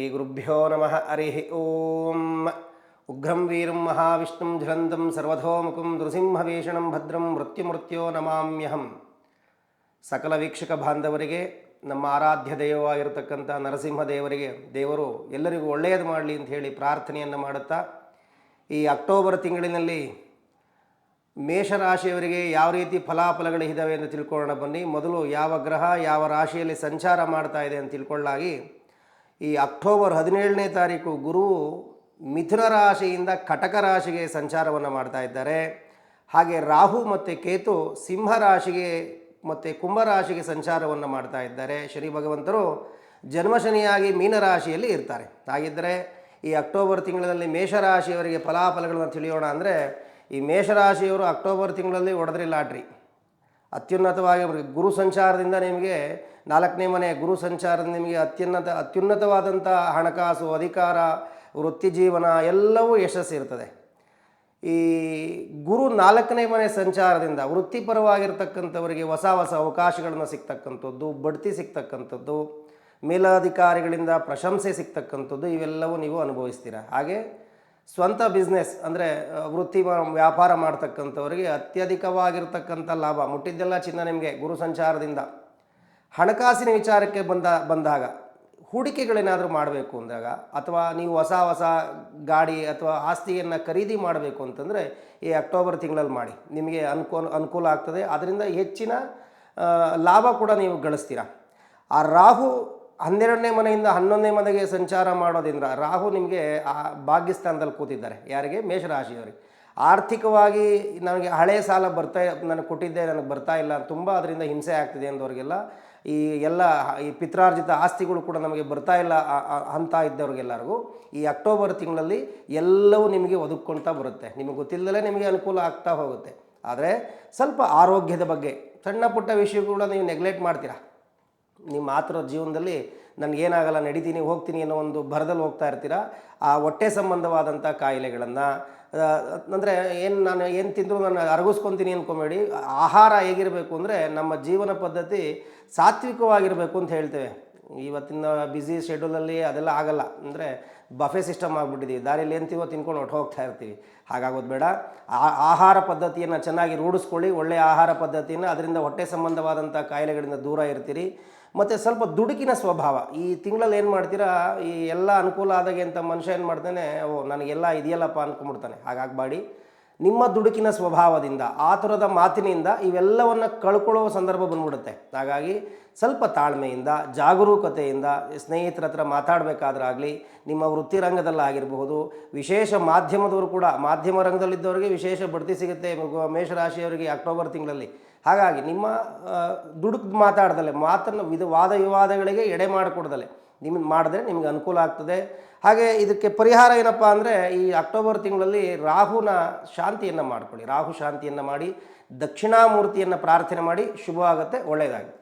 ಶ್ರೀಗುರುಭ್ಯೋ ನಮಃ ಹರಿ ಓಂ ಉಗ್ರಂ ವೀರಂ ಮಹಾವಿಷ್ಣು ಜ್ವಲಂತಂ ಸರ್ವಥೋಮುಖಂ ನೃಸಿಂಹವೇಷಣಂ ಭದ್ರಂ ಮೃತ್ಯುಮೃತ್ಯೋ ನಮಾಮ್ಯಹಂ ಸಕಲ ವೀಕ್ಷಕ ಬಾಂಧವರಿಗೆ ನಮ್ಮ ಆರಾಧ್ಯ ದೈವವಾಗಿರತಕ್ಕಂಥ ನರಸಿಂಹ ದೇವರಿಗೆ ದೇವರು ಎಲ್ಲರಿಗೂ ಒಳ್ಳೆಯದು ಮಾಡಲಿ ಅಂತ ಹೇಳಿ ಪ್ರಾರ್ಥನೆಯನ್ನು ಮಾಡುತ್ತಾ, ಈ ಅಕ್ಟೋಬರ್ ತಿಂಗಳಿನಲ್ಲಿ ಮೇಷರಾಶಿಯವರಿಗೆ ಯಾವ ರೀತಿ ಫಲಾಫಲಗಳು ಇದ್ದಾವೆ ಎಂದು ತಿಳ್ಕೊಳ್ಳೋಣ ಬನ್ನಿ. ಮೊದಲು ಯಾವ ಗ್ರಹ, ಯಾವ ರಾಶಿಯಲ್ಲಿ ಸಂಚಾರ ಮಾಡ್ತಾ ಇದೆ ಅಂತ ತಿಳ್ಕೊಳ್ಳಾಗಿ ಈ ಅಕ್ಟೋಬರ್ ಹದಿನೇಳನೇ ತಾರೀಕು ಗುರು ಮಿಥುನ ರಾಶಿಯಿಂದ ಕಟಕ ರಾಶಿಗೆ ಸಂಚಾರವನ್ನು ಮಾಡ್ತಾ ಇದ್ದಾರೆ. ಹಾಗೆ ರಾಹು ಮತ್ತು ಕೇತು ಸಿಂಹ ರಾಶಿಗೆ ಮತ್ತು ಕುಂಭರಾಶಿಗೆ ಸಂಚಾರವನ್ನು ಮಾಡ್ತಾ ಇದ್ದಾರೆ. ಶನಿ ಭಗವಂತರು ಜನ್ಮಶನಿಯಾಗಿ ಮೀನರಾಶಿಯಲ್ಲಿ ಇರ್ತಾರೆ. ಹಾಗಿದ್ದರೆ ಈ ಅಕ್ಟೋಬರ್ ತಿಂಗಳಲ್ಲಿ ಮೇಷರಾಶಿಯವರಿಗೆ ಫಲಾಫಲಗಳನ್ನು ತಿಳಿಯೋಣ ಅಂದರೆ ಈ ಮೇಷರಾಶಿಯವರು ಅಕ್ಟೋಬರ್ ತಿಂಗಳಲ್ಲಿ ಒಡೆದ್ರಿ ಲಾಟ್ರಿ ಅತ್ಯುನ್ನತವಾಗಿ ಗುರು ಸಂಚಾರದಿಂದ ನಿಮಗೆ ನಾಲ್ಕನೇ ಮನೆ ಗುರು ಸಂಚಾರದಿಂದ ನಿಮಗೆ ಅತ್ಯುನ್ನತ, ಅತ್ಯುನ್ನತವಾದಂಥ ಹಣಕಾಸು, ಅಧಿಕಾರ, ವೃತ್ತಿ ಜೀವನ ಎಲ್ಲವೂ ಯಶಸ್ಸಿರ್ತದೆ ಈ ಗುರು ನಾಲ್ಕನೇ ಮನೆ ಸಂಚಾರದಿಂದ ವೃತ್ತಿಪರವಾಗಿರ್ತಕ್ಕಂಥವರಿಗೆ ಹೊಸ ಹೊಸ ಅವಕಾಶಗಳನ್ನು ಸಿಗ್ತಕ್ಕಂಥದ್ದು, ಬಡ್ತಿ ಸಿಗ್ತಕ್ಕಂಥದ್ದು, ಮೇಲಾಧಿಕಾರಿಗಳಿಂದ ಪ್ರಶಂಸೆ ಸಿಗ್ತಕ್ಕಂಥದ್ದು ಇವೆಲ್ಲವೂ ನೀವು ಅನುಭವಿಸ್ತೀರ? ಹಾಗೆ ಸ್ವಂತ ಬಿಸ್ನೆಸ್ ಅಂದರೆ ವೃತ್ತಿ ವ್ಯಾಪಾರ ಮಾಡ್ತಕ್ಕಂಥವರಿಗೆ ಅತ್ಯಧಿಕವಾಗಿರ್ತಕ್ಕಂಥ ಲಾಭ. ಮುಟ್ಟಿದ್ದೆಲ್ಲ ಚಿನ್ನ ನಿಮಗೆ ಗುರು ಸಂಚಾರದಿಂದ. ಹಣಕಾಸಿನ ವಿಚಾರಕ್ಕೆ ಬಂದ, ಬಂದಾಗ ಹೂಡಿಕೆಗಳೇನಾದರೂ ಮಾಡಬೇಕು ಅಂದಾಗ ಅಥವಾ ನೀವು ಹೊಸ ಹೊಸ ಗಾಡಿ ಅಥವಾ ಆಸ್ತಿಯನ್ನು ಖರೀದಿ ಮಾಡಬೇಕು ಅಂತಂದರೆ ಈ ಅಕ್ಟೋಬರ್ ತಿಂಗಳಲ್ಲಿ ಮಾಡಿ. ನಿಮಗೆ ಅನುಕೂಲ ಅನುಕೂಲ ಆಗ್ತದೆ. ಅದರಿಂದ ಹೆಚ್ಚಿನ ಲಾಭ ಕೂಡ ನೀವು ಗಳಿಸ್ತೀರ. ಆ ರಾಹು ಹನ್ನೆರಡನೇ ಮನೆಯಿಂದ ಹನ್ನೊಂದನೇ ಮನೆಗೆ ಸಂಚಾರ ಮಾಡೋದ್ರಿಂದ ರಾಹು ನಿಮಗೆ ಆ ಭಾಗ್ಯಸ್ಥಾನದಲ್ಲಿ ಕೂತಿದ್ದಾರೆ. ಯಾರಿಗೆ? ಮೇಷರಾಶಿಯವರಿಗೆ. ಆರ್ಥಿಕವಾಗಿ ನನಗೆ ಹಳೆ ಸಾಲ ಬರ್ತಾ, ನನಗೆ ಕೊಟ್ಟಿದ್ದೆ ನನಗೆ ಬರ್ತಾ ಇಲ್ಲ. ತುಂಬ ಅದರಿಂದ ಹಿಂಸೆ ಆಗ್ತಿದೆ ಅಂದವ್ರಿಗೆಲ್ಲ ಈ ಎಲ್ಲ ಈ ಪಿತ್ರಾರ್ಜಿತ ಆಸ್ತಿಗಳು ಕೂಡ ನಮಗೆ ಬರ್ತಾ ಇಲ್ಲ ಅಂತ ಇದ್ದವ್ರಿಗೆಲ್ಲರಿಗೂ, ಈ ಅಕ್ಟೋಬರ್ ತಿಂಗಳಲ್ಲಿ ಎಲ್ಲವೂ ನಿಮಗೆ ಒದಗ್ಕೊಳ್ತಾ ಬರುತ್ತೆ. ನಿಮಗೆ ಗೊತ್ತಿಲ್ಲದಲೇ ನಿಮಗೆ ಅನುಕೂಲ ಆಗ್ತಾ ಹೋಗುತ್ತೆ. ಆದರೆ ಸ್ವಲ್ಪ ಆರೋಗ್ಯದ ಬಗ್ಗೆ, ಸಣ್ಣ ಪುಟ್ಟ ವಿಷಯಗಳು ನೀವು ನೆಗ್ಲೆಕ್ಟ್ ಮಾಡ್ತೀರಾ? ನಿಮ್ಮ ಮಾತ್ರ ಜೀವನದಲ್ಲಿ ನನಗೇನಾಗಲ್ಲ, ನಡಿತೀನಿ, ಹೋಗ್ತೀನಿ ಅನ್ನೋ ಒಂದು ಭರದಲ್ಲಿ ಹೋಗ್ತಾ ಇರ್ತೀರ? ಆ ಹೊಟ್ಟೆ ಸಂಬಂಧವಾದಂಥ ಕಾಯಿಲೆಗಳನ್ನು ಅಂದರೆ ಏನು ನಾನು ಏನು ತಿಂದರೂ ನಾನು ಅರಗಿಸ್ಕೊತೀನಿ ಅಂದ್ಕೊಬೇಡಿ ಆಹಾರ ಹೇಗಿರಬೇಕು ಅಂದರೆ ನಮ್ಮ ಜೀವನ ಪದ್ಧತಿ ಸಾತ್ವಿಕವಾಗಿರಬೇಕು ಅಂತ ಹೇಳ್ತೇವೆ. ಇವತ್ತಿನ ಬ್ಯುಸಿ ಶೆಡ್ಯೂಲಲ್ಲಿ ಅದೆಲ್ಲ ಆಗಲ್ಲ. ಅಂದರೆ ಬಫೆ ಸಿಸ್ಟಮ್ ಆಗಿಬಿಟ್ಟಿದ್ದೀವಿ ದಾರಿಯಲ್ಲಿ ಏನ್ತೀವೋ ತಿನ್ಕೊಂಡು ಹೊಟ್ಟು ಹೋಗ್ತಾ ಇರ್ತೀವಿ. ಹಾಗಾಗೋದು ಬೇಡ. ಆಹಾರ ಪದ್ಧತಿಯನ್ನು ಚೆನ್ನಾಗಿ ರೂಢಿಸ್ಕೊಳ್ಳಿ. ಒಳ್ಳೆಯ ಆಹಾರ ಪದ್ಧತಿಯನ್ನು ಅದರಿಂದ ಹೊಟ್ಟೆ ಸಂಬಂಧವಾದಂಥ ಕಾಯಿಲೆಗಳಿಂದ ದೂರ ಇರ್ತೀರಿ. ಮತ್ತು ಸ್ವಲ್ಪ ದುಡುಕಿನ ಸ್ವಭಾವ. ಈ ತಿಂಗಳಲ್ಲಿ ಏನು ಮಾಡ್ತೀರಾ? ಈ ಎಲ್ಲ ಅನುಕೂಲ ಆದಾಗೆ ಅಂತ ಮನುಷ್ಯ ಏನು ಮಾಡ್ತಾನೆ, ಓ, ನನಗೆಲ್ಲ ಇದೆಯಲ್ಲಪ್ಪ ಅನ್ಕೊಂಬಿಡ್ತಾನೆ ಹಾಗಾಗಬೇಡಿ ನಿಮ್ಮ ದುಡುಕಿನ ಸ್ವಭಾವದಿಂದ, ಆತುರದ ಮಾತಿನಿಂದ ಇವೆಲ್ಲವನ್ನು ಕಳ್ಕೊಳ್ಳುವ ಸಂದರ್ಭ ಬಂದ್ಬಿಡುತ್ತೆ. ಹಾಗಾಗಿ ಸ್ವಲ್ಪ ತಾಳ್ಮೆಯಿಂದ, ಜಾಗರೂಕತೆಯಿಂದ ಸ್ನೇಹಿತರ ಹತ್ರ ಮಾತಾಡಬೇಕಾದ್ರಾಗಲಿ, ನಿಮ್ಮ ವೃತ್ತಿ ರಂಗದಲ್ಲಾಗಿರಬಹುದು ವಿಶೇಷ ಮಾಧ್ಯಮದವರು ಕೂಡ, ಮಾಧ್ಯಮ ರಂಗದಲ್ಲಿದ್ದವರಿಗೆ ವಿಶೇಷ ಬಡ್ತಿ ಸಿಗುತ್ತೆ ಮೇಷರಾಶಿಯವರಿಗೆ ಅಕ್ಟೋಬರ್ ತಿಂಗಳಲ್ಲಿ. ಹಾಗಾಗಿ ನಿಮ್ಮ ದುಡುಕು ಮಾತಾಡ್ದಲೆ, ಮಾತನ್ನು ವಿಧ ವಾದ ವಿವಾದಗಳಿಗೆ ಎಡೆ ಮಾಡಿಕೊಡ್ದಲೆ. ನಿಮ್ಮ ಮಾಡಿದ್ರೆ ನಿಮಗೆ ಅನುಕೂಲ ಆಗ್ತದೆ. ಹಾಗೆ ಇದಕ್ಕೆ ಪರಿಹಾರ ಏನಪ್ಪ ಅಂದರೆ ಈ ಅಕ್ಟೋಬರ್ ತಿಂಗಳಲ್ಲಿ ರಾಹುನ ಶಾಂತಿಯನ್ನು ಮಾಡಿಕೊಳ್ಳಿ. ರಾಹು ಶಾಂತಿಯನ್ನು ಮಾಡಿ, ದಕ್ಷಿಣಾಮೂರ್ತಿಯನ್ನು ಪ್ರಾರ್ಥನೆ ಮಾಡಿ ಶುಭ ಆಗುತ್ತೆ ಒಳ್ಳೆಯದಾಗುತ್ತೆ